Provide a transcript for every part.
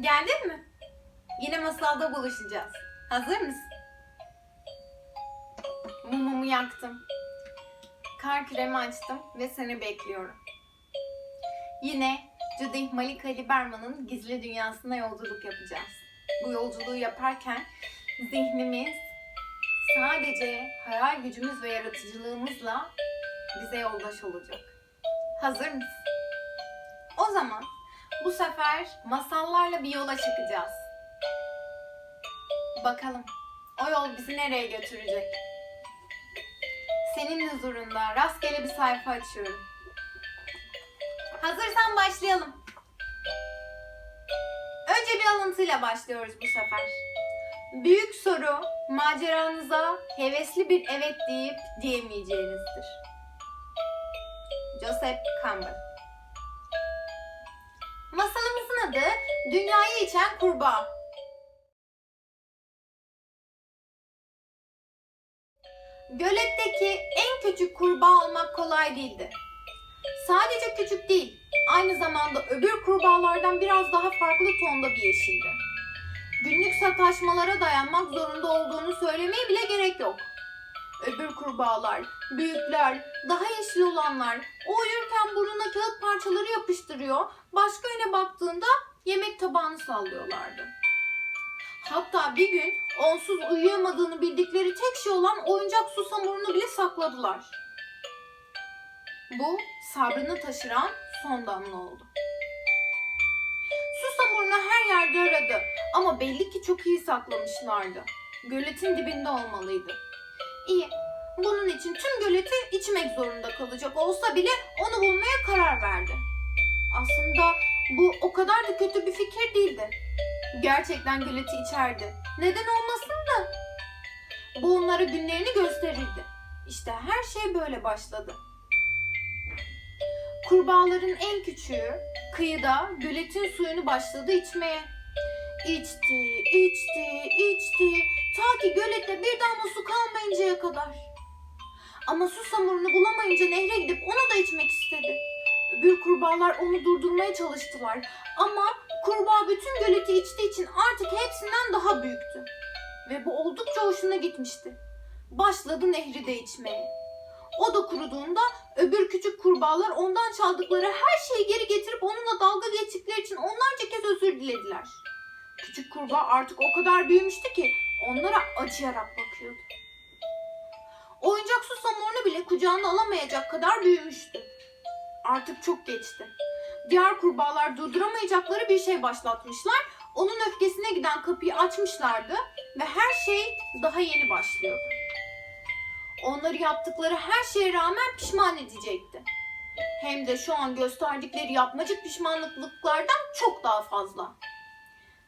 Geldin mi? Yine masalda buluşacağız. Hazır mısın? Mumumu yaktım. Kar küremi açtım ve seni bekliyorum. Yine Judith Malika Liberman'ın gizli dünyasına yolculuk yapacağız. Bu yolculuğu yaparken zihnimiz sadece hayal gücümüz ve yaratıcılığımızla bize yoldaş olacak. Hazır mısın? O zaman bu sefer masallarla bir yola çıkacağız. Bakalım o yol bizi nereye götürecek? Senin huzurunda rastgele bir sayfa açıyorum. Hazırsan başlayalım. Önce bir alıntıyla başlıyoruz bu sefer. Büyük soru maceranıza hevesli bir evet deyip diyemeyeceğinizdir. Joseph Campbell adı Dünyayı İçen Kurbağa. Göletteki en küçük kurbağa olmak kolay değildi. Sadece küçük değil, aynı zamanda öbür kurbağalardan biraz daha farklı tonda bir yeşildi. Günlük sataşmalara dayanmak zorunda olduğunu söylemeye bile gerek yok. Öbür kurbağalar, büyükler, daha yeşil olanlar o uyurken burnuna kağıt parçaları yapıştırıyor, başka yöne baktığında yemek tabağını sallıyorlardı. Hatta bir gün onsuz uyuyamadığını bildikleri tek şey olan oyuncak susamurunu bile sakladılar. Bu sabrını taşıran son damla oldu. Susamurunu her yerde aradı ama belli ki çok iyi saklamışlardı. Göletin dibinde olmalıydı. İyi, bunun için tüm göleti içmek zorunda kalacak olsa bile onu bulmaya karar verdi. Aslında bu o kadar da kötü bir fikir değildi. Gerçekten göleti içerdi. Neden olmasın da? Bu onlara günlerini gösterirdi. İşte her şey böyle başladı. Kurbağaların en küçüğü kıyıda göletin suyunu başladı içmeye. İçti, içti. Gölette bir damla su kalmayıncaya kadar. Ama su samurunu bulamayınca nehre gidip onu da içmek istedi. Öbür kurbağalar onu durdurmaya çalıştılar. Ama kurbağa bütün göleti içtiği için artık hepsinden daha büyüktü. Ve bu oldukça hoşuna gitmişti. Başladı nehri de içmeye. O da kuruduğunda öbür küçük kurbağalar ondan çaldıkları her şeyi geri getirip onunla dalga geçtikleri için onlarca kez özür dilediler. Küçük kurbağa artık o kadar büyümüştü ki onlara acıyarak bakıyordu. Oyuncak su samurunu bile kucağına alamayacak kadar büyümüştü. Artık çok geçti. Diğer kurbağalar durduramayacakları bir şey başlatmışlar. Onun öfkesine giden kapıyı açmışlardı ve her şey daha yeni başlıyordu. Onları yaptıkları her şeye rağmen pişman edecekti. Hem de şu an gösterdikleri yapmacık pişmanlıklardan çok daha fazla.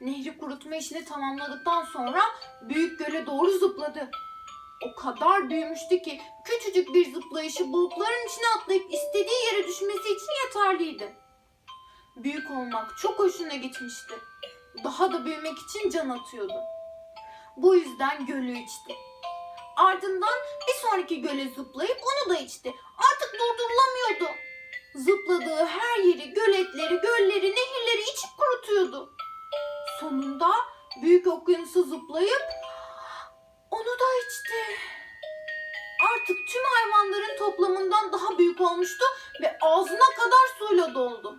Nehri kurutma işini tamamladıktan sonra büyük göle doğru zıpladı. O kadar büyümüştü ki küçücük bir zıplayışı bulutların içine atlayıp istediği yere düşmesi için yeterliydi. Büyük olmak çok hoşuna gitmişti. Daha da büyümek için can atıyordu. Bu yüzden gölü içti. Ardından bir sonraki göle zıplayıp onu da içti. Artık durdurulamıyordu. Zıpladığı her yeri, göletleri, gölleri, nehirleri içip kurutuyordu. Sonunda büyük okyanusa zıplayıp onu da içti. Artık tüm hayvanların toplamından daha büyük olmuştu ve ağzına kadar suyla doldu.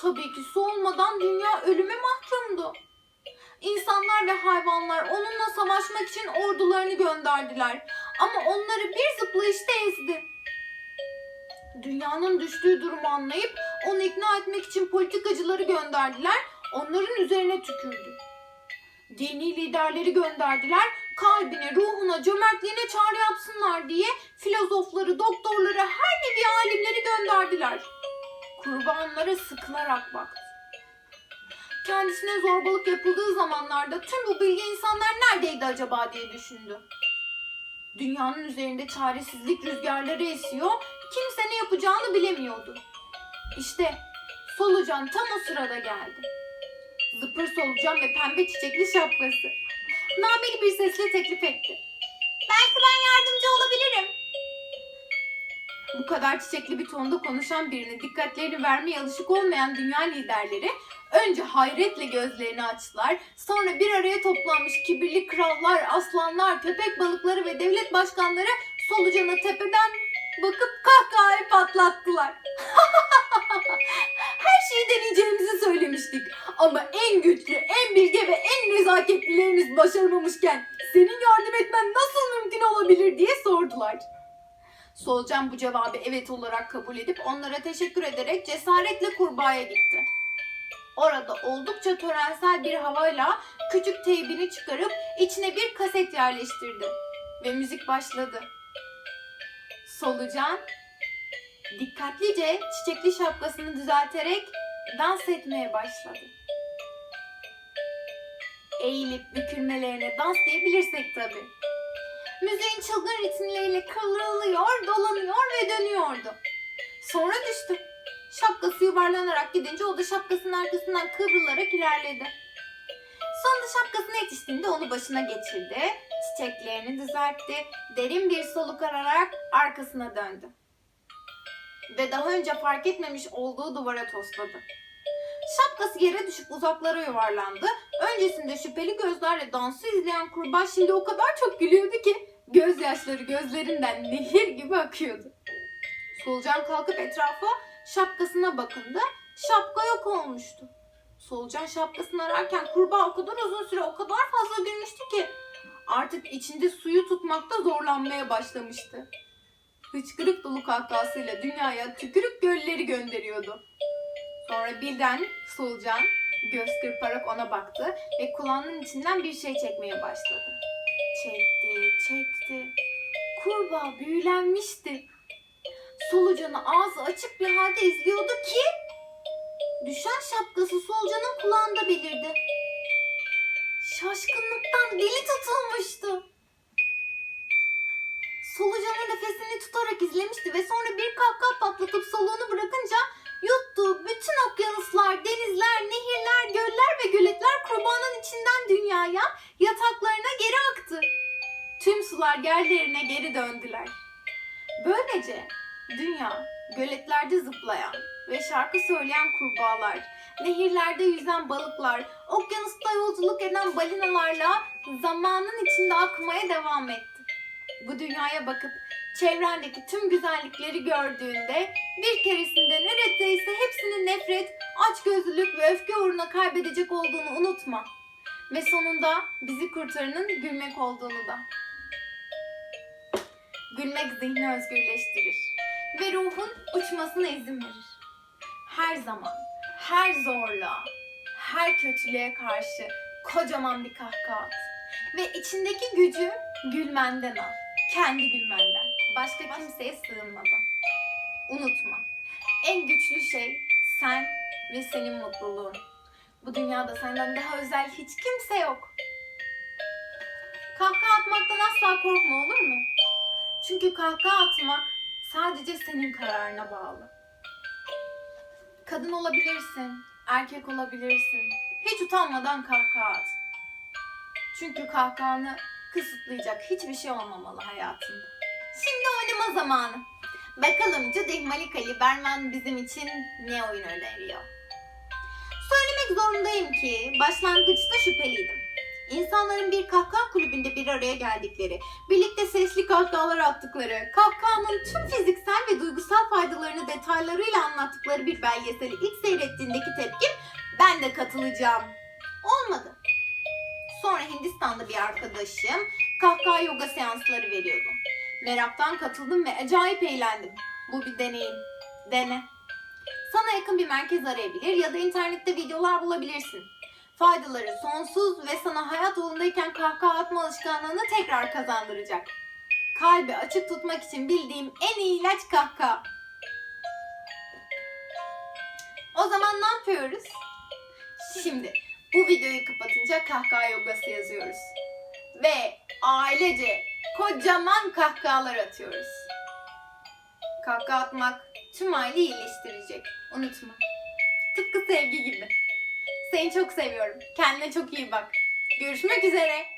Tabii ki su olmadan dünya ölüme mahkumdu. İnsanlar ve hayvanlar onunla savaşmak için ordularını gönderdiler. Ama onları bir zıplayışta ezdi. Dünyanın düştüğü durumu anlayıp onu ikna etmek için politikacıları gönderdiler. Onların üzerine tükürdü. Dini liderleri gönderdiler. Kalbine, ruhuna, cömertliğine çağrı yapsınlar diye filozofları, doktorları, her nevi alimleri gönderdiler. Kurbanlara sıkılarak baktı. Kendisine zorbalık yapıldığı zamanlarda tüm bu bilgi insanlar neredeydi acaba diye düşündü. Dünyanın üzerinde çaresizlik rüzgarları esiyor, kimse ne yapacağını bilemiyordu. İşte solucan tam o sırada geldi. Zıpır solucan ve pembe çiçekli şapkası. Nameli bir sesle teklif etti. Belki ben yardımcı olabilirim. Bu kadar çiçekli bir tonda konuşan birine dikkatlerini vermeye alışık olmayan dünya liderleri Önce hayretle gözlerini açtılar. Sonra bir araya toplanmış kibirli krallar, aslanlar, köpek balıkları ve devlet başkanları solucana tepeden en güçlü, en bilge ve en nezaketlileriniz başaramamışken senin yardım etmen nasıl mümkün olabilir diye sordular. Solucan bu cevabı evet olarak kabul edip onlara teşekkür ederek cesaretle kurbağaya gitti. Orada oldukça törensel bir havayla küçük teybini çıkarıp içine bir kaset yerleştirdi. Ve müzik başladı. Solucan dikkatlice çiçekli şapkasını düzelterek dans etmeye başladı. Eğilip bükülmelerine dans diyebilirsek tabii. Müziğin çılgın ritimleriyle kıvrılıyor, dolanıyor ve dönüyordu. Sonra düştü. Şapkası yuvarlanarak gidince o da şapkasının arkasından kıvrılarak ilerledi. Sonunda şapkasına yetiştiğinde onu başına geçirdi. Çiçeklerini düzeltti. Derin bir soluk alarak arkasına döndü. Ve daha önce fark etmemiş olduğu duvara tosladı. Şapkası yere düşüp uzaklara yuvarlandı. Öncesinde şüpheli gözlerle dansı izleyen kurbağa şimdi o kadar çok gülüyordu ki gözyaşları gözlerinden nehir gibi akıyordu. Solucan kalkıp etrafa şapkasına bakındı. Şapka yok olmuştu. Solucan şapkasını ararken kurbağa o kadar uzun süre o kadar fazla gülmüştü ki artık içinde suyu tutmakta zorlanmaya başlamıştı. Hıçkırık dolu kahkahasıyla dünyaya tükürük gölleri gönderiyordu. Sonra birden solucan göz kırparak ona baktı ve kulağının içinden bir şey çekmeye başladı. Çekti, çekti. Kurbağa büyülenmişti. Solucanı ağzı açık bir halde izliyordu ki düşen şapkası solucanın kulağında belirdi. Şaşkınlıktan dili tutulmuştu. Solucanın nefesini tutarak izlemişti ve sonra bir kahkaha patlatıp soluğunu bırakınca yuttuğu bütün okyanuslar, denizler, nehirler, göller ve göletler kurbağanın içinden dünyaya, yataklarına geri aktı. Tüm sular yerlerine geri döndüler. Böylece dünya, göletlerde zıplayan ve şarkı söyleyen kurbağalar, nehirlerde yüzen balıklar, okyanusta yolculuk eden balinalarla zamanın içinde akmaya devam etti. Bu dünyaya bakıp çevrendeki tüm güzellikleri gördüğünde bir keresinde neredeyse hepsinin nefret, açgözlülük ve öfke uğruna kaybedecek olduğunu unutma. Ve sonunda bizi kurtaranın gülmek olduğunu da. Gülmek zihni özgürleştirir ve ruhun uçmasına izin verir. Her zaman, her zorluğa, her kötülüğe karşı kocaman bir kahkaha at. Ve içindeki gücü gülmenden al. Kendi gülmenden. Başka kimseye sığınmadan. Unutma. En güçlü şey sen ve senin mutluluğun. Bu dünyada senden daha özel hiç kimse yok. Kahkaha atmaktan asla korkma olur mu? Çünkü kahkaha atmak sadece senin kararına bağlı. Kadın olabilirsin, erkek olabilirsin. Hiç utanmadan kahkaha at. Çünkü kahkahanı kısıtlayacak hiçbir şey olmamalı hayatında. Şimdi oynama zamanı. Bakalım Cüdih Malik Ali Berman bizim için ne oyun öneriyor? Söylemek zorundayım ki başlangıçta şüpheliydim. İnsanların bir kahkaha kulübünde bir araya geldikleri, birlikte sesli kahkahalar attıkları, kahkahanın tüm fiziksel ve duygusal faydalarını detaylarıyla anlattıkları bir belgeseli ilk seyrettiğindeki tepkim ben de katılacağım. Olmadı. Sonra Hindistan'da bir arkadaşım kahkaha yoga seansları veriyordu. Meraktan katıldım ve acayip eğlendim. Bu bir deneyim. Dene. Sana yakın bir merkez arayabilir ya da internette videolar bulabilirsin. Faydaları sonsuz ve sana hayat yolundayken kahkaha atma alışkanlığını tekrar kazandıracak. Kalbi açık tutmak için bildiğim en iyi ilaç kahkaha. O zaman ne yapıyoruz? Şimdi bu videoyu kapatınca kahkaha yogası yazıyoruz. Ve ailece kocaman kahkahalar atıyoruz. Kahkaha atmak tüm aile iyileştirecek. Unutma. Tıpkı sevgi gibi. Seni çok seviyorum. Kendine çok iyi bak. Görüşmek üzere.